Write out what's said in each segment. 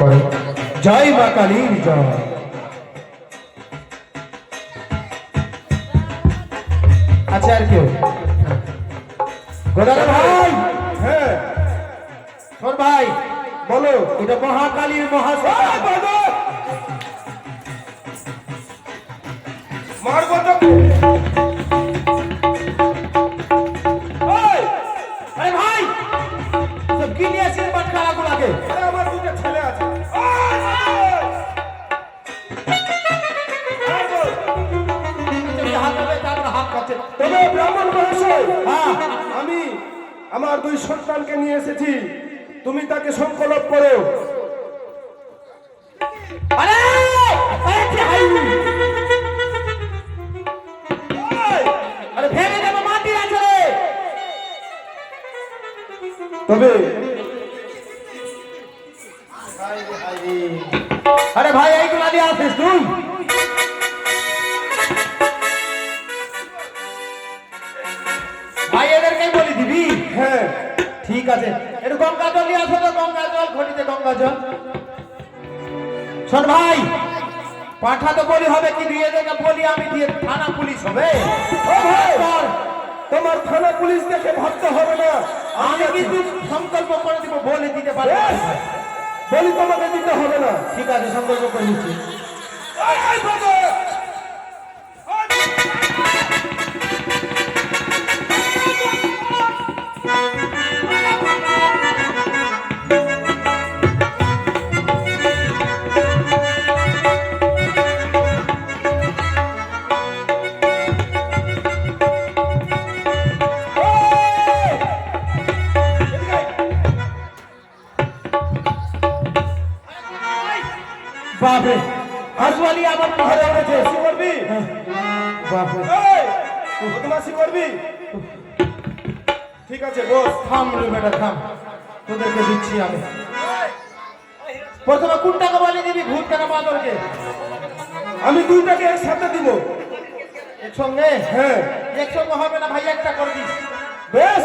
করে জয় মা কালীর জয়। আচ্ছা আর কেউ? গোদারা ভাই! হ্যাঁ। ভাই, বলো, এটা মহাকালীর মহাসভা। মারবো তো সন্তানকে নিয়ে এসেছি। তুমি তাকে সংকল্প করো। তবে শোন ভাই পাঠা তো বলি হবে কি দিয়ে দেবে বলি আমি দিয়ে থানা পুলিশ হবে। তোমার থানা পুলিশ দেখে ভাবতে হবে না। আমি কিন্তু সংকল্প করে দিব বলে দিতে পারি বলি তোমাকে দিতে হবে না। ঠিক আছে সংকল্প করে দিচ্ছি। বদমাশি করবি? ঠিক আছে বস। থাম রে বেটা থাম। তোদেরকে দিচ্ছি আমি। প্রথমে কোন টাকা বলে দিবি? ভূত টাকা বাদলকে আমি দুইটাকে একসাথে দিব। একসঙ্গে? হ্যাঁ। একসঙ্গে হবে না ভাই একটা করে দিস। বেশ।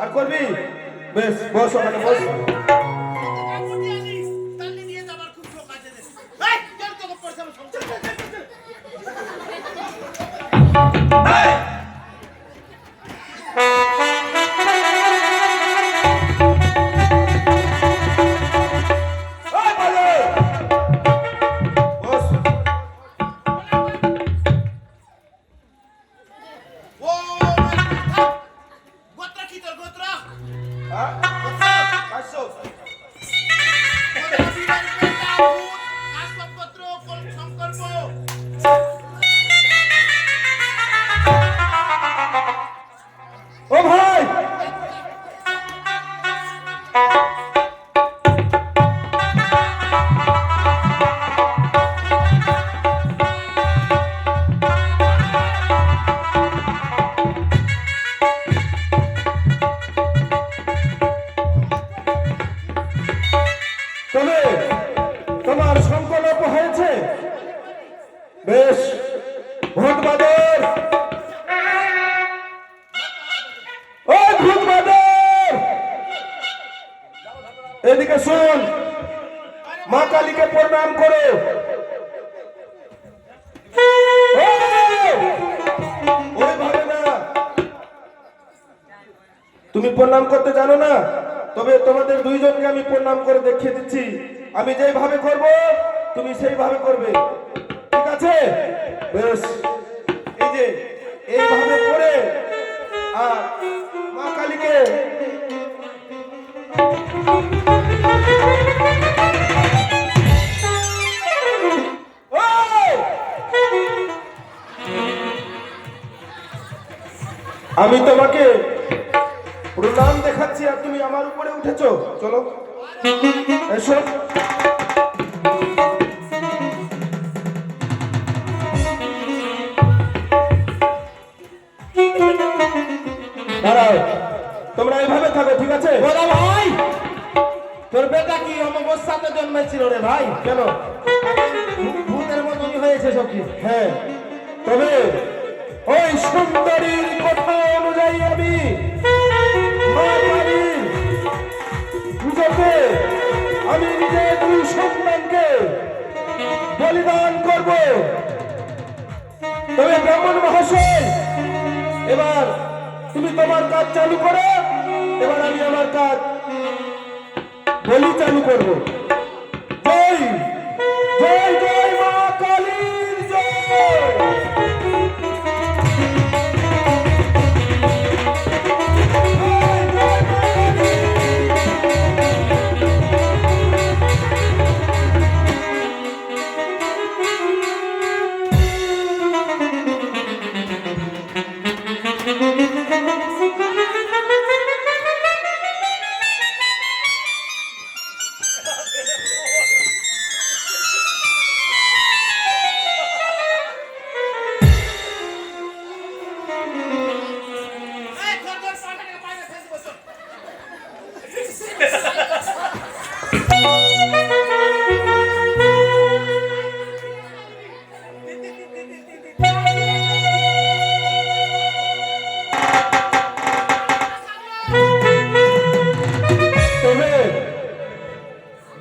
আর করবি বেশ বস ওখানে বস মা কালীকে প্রণাম করে। তুমি প্রণাম করতে জানো না? তবে তোমাদের দুইজনকে আমি প্রণাম করে দেখিয়ে দিচ্ছি। আমি যেভাবে করব, তুমি সেইভাবে করবে। ঠিক আছে? বেশ। আমার উপরে উঠেছো? চলো। এসো দাঁড়াও তোমরা এইভাবে থাকো ঠিক আছে? বলো ভাই তোর বেটা কি অমাবস্যাতে জন্মেছিল রে ভাই? কেন? ভূতের মতনই হয়েছে সব হ্যাঁ। তবে ওই সুন্দরীর কথা অনুযায়ী আমি সন্তানকে বলিদান করব। তবে ব্রাহ্মণ মহাশয়, এবার তুমি তোমার কাজ চালু করো। এবার আমি আমার কাজ বলি চালু করব। জয় জয় জয়।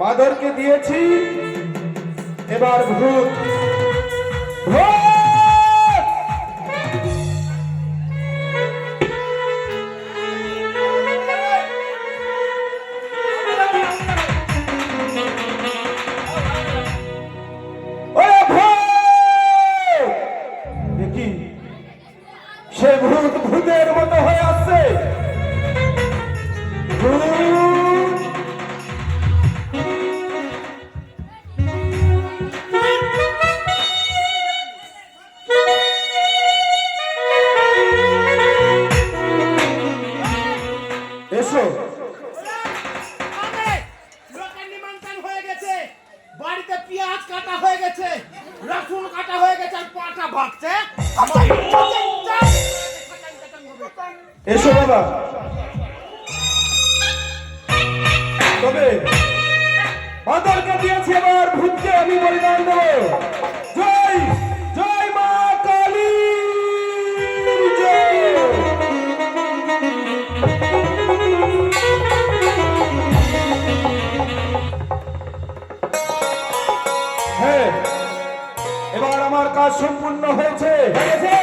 বাদরকে দিয়েছি এবার ভূত ভূত! তবে বাদরকে দিয়েছি এবার ভূতকে আমি বলিদান দেব। জয় জয় মা কালী। হ্যাঁ এবার আমার কাজ সম্পূর্ণ হয়েছে। হয়েছে?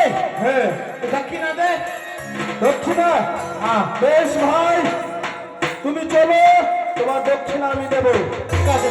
হ্যাঁ। দক্ষিণা দে। দক্ষিণা? হ্যাঁ। বেশ ভাই তুমি চলো। তোমার দক্ষিণা আমি দেবো। ঠিক আছে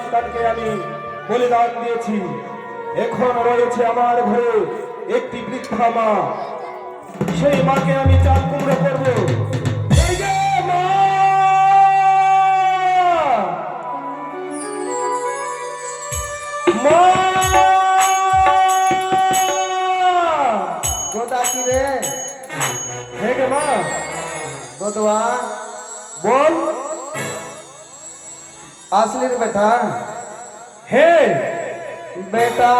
সন্তানকে আমি বলিদান দিয়েছি। এখন রয়েছে আমার ঘরে একটি বৃদ্ধা মা। সেই মাকে আমি চাল কুমড়ো করব। রে? হে গে মা! বল। আসলি রে বেটা হে বেটা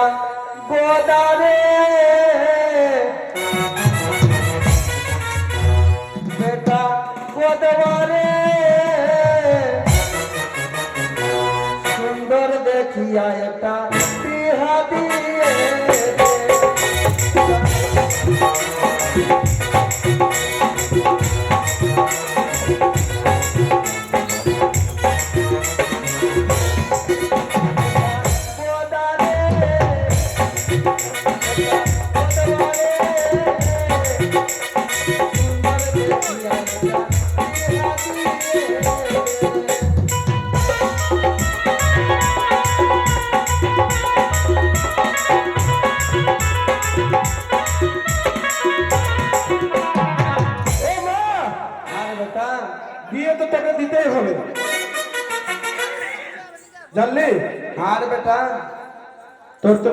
বিয়ে তো তোকে দিতেই হবে জানলি আর বেটা তোর তো